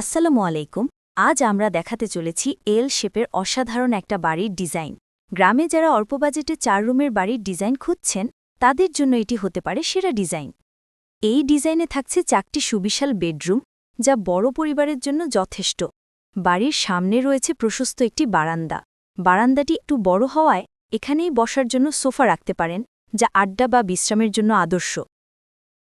আসসালামু আলাইকুম, আজ আমরা দেখাতে চলেছি এল শেপের অসাধারণ একটা বাড়ির ডিজাইন। গ্রামে যারা অল্প বাজেটে চার রুমের বাড়ির ডিজাইন খুঁজছেন, তাদের জন্য এটি হতে পারে সেরা ডিজাইন। এই ডিজাইনে থাকছে চারটি সুবিশাল বেডরুম, যা বড় পরিবারের জন্য যথেষ্ট। বাড়ির সামনে রয়েছে প্রশস্ত একটি বারান্দা। বারান্দাটি একটু বড় হওয়ায় এখানেই বসার জন্য সোফা রাখতে পারেন, যা আড্ডা বা বিশ্রামের জন্য আদর্শ।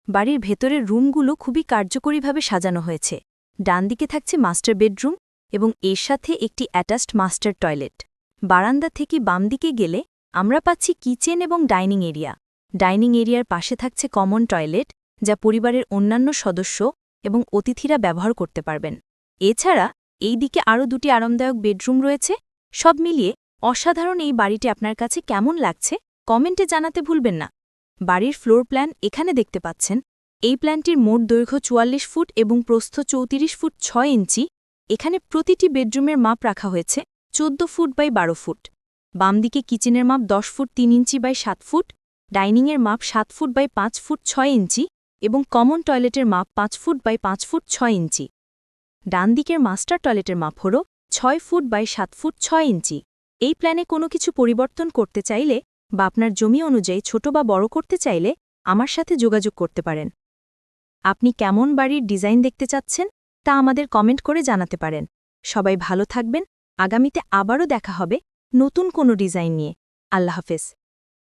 বাড়ির ভেতরের রুমগুলো খুবই কার্যকরীভাবে সাজানো হয়েছে। ডানদিকে থাকছে মাস্টার বেডরুম এবং এর সাথে একটি অ্যাটাচড মাস্টার টয়লেট। বারান্দা থেকে বাম দিকে গেলে আমরা পাচ্ছি কিচেন এবং ডাইনিং এরিয়া। ডাইনিং এরিয়ার পাশে থাকছে কমন টয়লেট, যা পরিবারের অন্যান্য সদস্য এবং অতিথিরা ব্যবহার করতে পারবেন। এছাড়া এই দিকে আরও দুটি আরামদায়ক বেডরুম রয়েছে। সব মিলিয়ে অসাধারণ এই বাড়িটি আপনার কাছে কেমন লাগছে কমেন্টে জানাতে ভুলবেন না। বাড়ির ফ্লোর প্ল্যান এখানে দেখতে পাচ্ছেন। এই প্ল্যানটির মোট দৈর্ঘ্য চুয়াল্লিশ ফুট এবং প্রস্থ চৌত্রিশ ফুট ছয় ইঞ্চি। এখানে প্রতিটি বেডরুমের মাপ রাখা হয়েছে চোদ্দ ফুট বাই বারো ফুট। বাম দিকে কিচেনের মাপ দশ ফুট তিন ইঞ্চি বাই সাত ফুট, ডাইনিংয়ের মাপ সাত ফুট বাই পাঁচ ফুট ছয় ইঞ্চি এবং কমন টয়লেটের মাপ পাঁচ ফুট বাই পাঁচ ফুট ছয় ইঞ্চি। ডান দিকের মাস্টার টয়লেটের মাপ হল ছয় ফুট বাই সাত ফুট ছয় ইঞ্চি। এই প্ল্যানে কোনো কিছু পরিবর্তন করতে চাইলে বা আপনার জমি অনুযায়ী ছোট বা বড় করতে চাইলে আমার সাথে যোগাযোগ করতে পারেন। আপনি কেমন বাড়ির ডিজাইন দেখতে চাচ্ছেন, তা আমাদের কমেন্ট করে জানাতে পারেন। সবাই ভালো থাকবেন, আগামীতে আবারও দেখা হবে নতুন কোনো ডিজাইন নিয়ে। আল্লাহ হাফেজ।